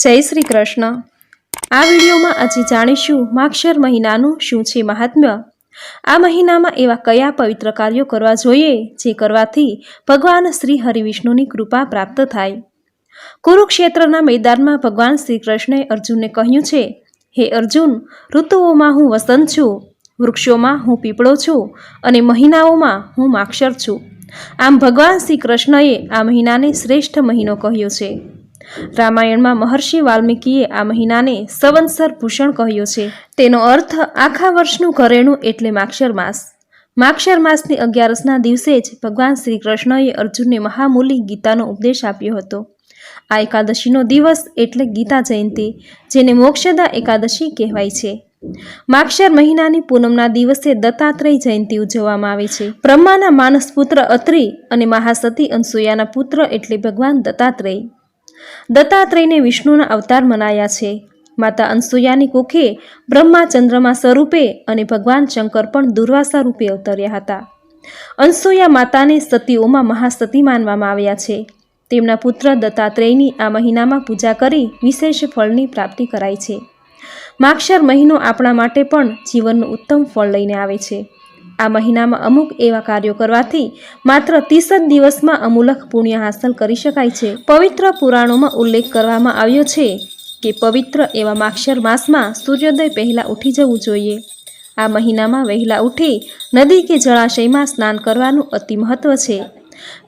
જય શ્રી કૃષ્ણ. આ વિડીયોમાં આજે જાણીશું માક્ષર મહિનાનું શું છે મહાત્મ્ય. આ મહિનામાં એવા કયા પવિત્ર કાર્યો કરવા જોઈએ જે કરવાથી ભગવાન શ્રી હરિવિષ્ણુની કૃપા પ્રાપ્ત થાય. કુરુક્ષેત્રના મેદાનમાં ભગવાન શ્રી કૃષ્ણએ અર્જુનને કહ્યું છે, હે અર્જુન, ઋતુઓમાં હું વસંત છું, વૃક્ષોમાં હું પીપળો છું અને મહિનાઓમાં હું માક્ષર છું. આમ ભગવાન શ્રી કૃષ્ણએ આ મહિનાને શ્રેષ્ઠ મહિનો કહ્યો છે. રામાયણમાં મહર્ષિ વાલ્મીકીએ આ મહિનાને સંવત્સર ભૂષણ કહ્યો છે. તેનો અર્થ, આખા વર્ષનું ઘરેણું એટલે માક્ષર માસ. માક્ષર માસની અગિયારસના દિવસે જ ભગવાન શ્રી કૃષ્ણએ અર્જુનને મહામૂલી ગીતાનો ઉપદેશ આપ્યો હતો. આ એકાદશીનો દિવસ એટલે ગીતા જયંતિ, જેને મોક્ષદા એકાદશી કહેવાય છે. માક્ષર મહિનાની પૂનમના દિવસે દત્તાત્રેય જયંતિ ઉજવવામાં આવે છે. બ્રહ્માના માનસ પુત્ર અત્રિ અને મહાસતી અનસુયાના પુત્ર એટલે ભગવાન દત્તાત્રેય. દત્તાત્રેયને વિષ્ણુના અવતાર મનાયા છે. માતા અનસુયાની કુખે બ્રહ્મા ચંદ્રમા સ્વરૂપે અને ભગવાન શંકર પણ દુર્વાસા રૂપે અવતર્યા હતા. અનસુયા માતાને સતીઓમાં મહાસતી માનવામાં આવ્યા છે. તેમના પુત્ર દત્તાત્રેયની આ મહિનામાં પૂજા કરી વિશેષ ફળની પ્રાપ્તિ કરાય છે. માક્ષર મહિનો આપણા માટે પણ જીવનનું ઉત્તમ ફળ લઈને આવે છે. આ મહિનામાં અમુક એવા કાર્યો કરવાથી માત્ર ત્રીસ જ દિવસમાં અમૂલક પુણ્ય હાંસલ કરી શકાય છે. પવિત્ર પુરાણોમાં ઉલ્લેખ કરવામાં આવ્યો છે કે પવિત્ર એવા માક્ષર માસમાં સૂર્યોદય પહેલાં ઉઠી જવું જોઈએ. આ મહિનામાં વહેલા ઉઠી નદી કે જળાશયમાં સ્નાન કરવાનું અતિ મહત્વ છે.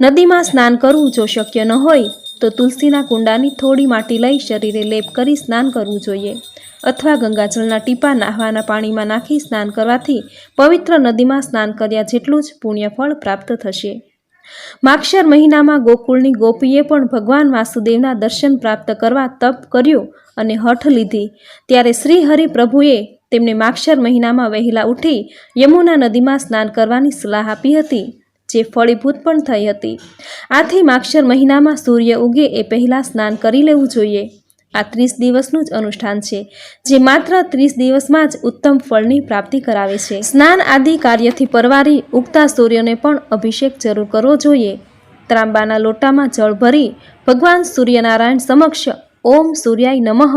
નદીમાં સ્નાન કરવું જો શક્ય ન હોય, તો તુલસીના કુંડાની થોડી માટી લઈ શરીરે લેપ કરી સ્નાન કરવું જોઈએ. અથવા ગંગાજળના ટીપા નાહવાના પાણીમાં નાખી સ્નાન કરવાથી પવિત્ર નદીમાં સ્નાન કર્યા જેટલું જ પુણ્યફળ પ્રાપ્ત થશે. માક્ષર મહિનામાં ગોકુળની ગોપીએ પણ ભગવાન વાસુદેવના દર્શન પ્રાપ્ત કરવા તપ કર્યું અને હઠ લીધી. ત્યારે શ્રી હરિ પ્રભુએ તેમને માક્ષર મહિનામાં વહેલા ઉઠી યમુના નદીમાં સ્નાન કરવાની સલાહ આપી હતી, જે ફળીભૂત પણ થઈ હતી. આથી માક્ષર મહિનામાં સૂર્ય ઉગે એ પહેલાં સ્નાન કરી લેવું જોઈએ. આ ત્રીસ દિવસનું જ અનુષ્ઠાન છે, જે માત્ર ત્રીસ દિવસમાં જ ઉત્તમ ફળની પ્રાપ્તિ કરાવે છે. સ્નાન આદિ કાર્યથી પરવારી ઉગતા સૂર્યને પણ અભિષેક જરૂર કરવો જોઈએ. ત્રાંબાના લોટામાં જળ ભરી ભગવાન સૂર્યનારાયણ સમક્ષ ઓમ સૂર્યાય નમઃ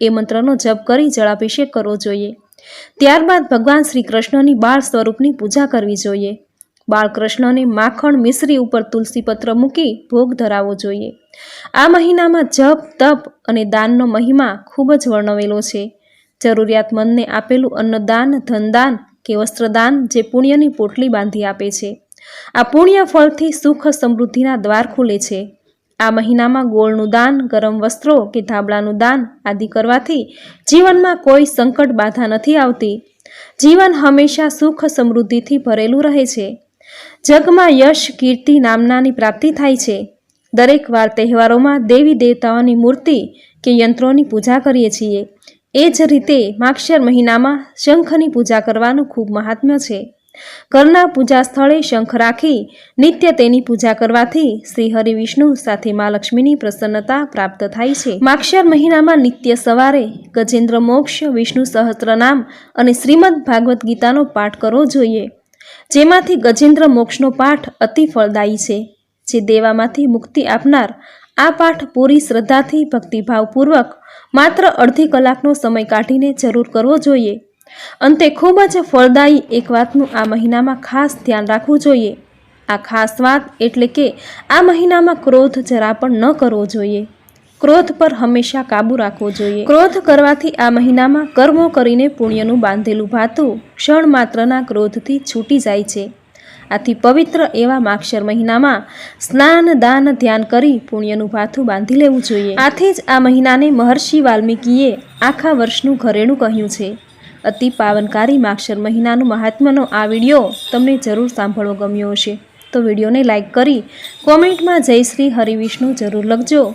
એ મંત્રનો જપ કરી જળાભિષેક કરવો જોઈએ. ત્યારબાદ ભગવાન શ્રી કૃષ્ણની બાળ સ્વરૂપની પૂજા કરવી જોઈએ. બાળકૃષ્ણને માખણ મિશ્રી ઉપર તુલસીપત્ર મૂકી ભોગ ધરાવવો જોઈએ. આ મહિનામાં જપ, તપ અને દાનનો મહિમા ખૂબ જ વર્ણવેલો છે. જરૂરિયાતમંદને આપેલું અન્નદાન, ધનદાન કે વસ્ત્રદાન જે પુણ્યની પોટલી બાંધી આપે છે. આ પુણ્ય ફળથી સુખ સમૃદ્ધિના દ્વાર ખુલે છે. આ મહિનામાં ગોળનું દાન, ગરમ વસ્ત્રો કે ધાબળાનું દાન આદિ કરવાથી જીવનમાં કોઈ સંકટ બાધા નથી આવતી. જીવન હંમેશા સુખ સમૃદ્ધિથી ભરેલું રહે છે. જગમાં યશ, કીર્તિ નામનાની પ્રાપ્તિ થાય છે. દરેક વાર તહેવારોમાં દેવી દેવતાઓની મૂર્તિ કે યંત્રોની પૂજા કરીએ છીએ. એ જ રીતે માક્ષર મહિનામાં શંખની પૂજા કરવાનું ખૂબ મહાત્મ્ય છે. ઘરના પૂજા સ્થળે શંખ રાખી નિત્ય તેની પૂજા કરવાથી શ્રી હરિ વિષ્ણુ સાથે મા લક્ષ્મીની પ્રસન્નતા પ્રાપ્ત થાય છે. માક્ષર મહિનામાં નિત્ય સવારે ગજેન્દ્ર મોક્ષ, વિષ્ણુ સહસ્ત્રનામ અને શ્રીમદ ભાગવત ગીતાનો પાઠ કરવો જોઈએ. જેમાંથી ગજેન્દ્ર મોક્ષનો પાઠ અતિ ફળદાયી છે. જે દેવામાંથી મુક્તિ આપનાર આ પાઠ પૂરી શ્રદ્ધાથી, ભક્તિભાવપૂર્વક માત્ર અડધી કલાકનો સમય કાઢીને જરૂર કરવો જોઈએ. અંતે ખૂબ જ ફળદાયી એક વાતનું આ મહિનામાં ખાસ ધ્યાન રાખવું જોઈએ. આ ખાસ વાત એટલે કે આ મહિનામાં ક્રોધ જરા પણ ન કરવો જોઈએ. ક્રોધ પર હંમેશા કાબુ રાખવો જોઈએ. ક્રોધ કરવાથી આ મહિનામાં કર્મો કરીને પુણ્યનું બાંધેલું ભાતું ક્ષણ માત્રના ક્રોધથી છૂટી જાય છે. આથી પવિત્ર એવા માક્ષર મહિનામાં સ્નાન, દાન, ધ્યાન કરી પુણ્યનું ભાથું બાંધી લેવું જોઈએ. આથી જ આ મહિનાને મહર્ષિ વાલ્મીકીએ આખા વર્ષનું ઘરેણું કહ્યું છે. અતિ પાવનકારી માક્ષર મહિનાનું મહાત્મ્યનો આ વીડિયો તમને જરૂર સાંભળવો ગમ્યો હશે. તો વિડીયોને લાઇક કરી કોમેન્ટમાં જય શ્રી હરિવિષ્ણુ જરૂર લખજો.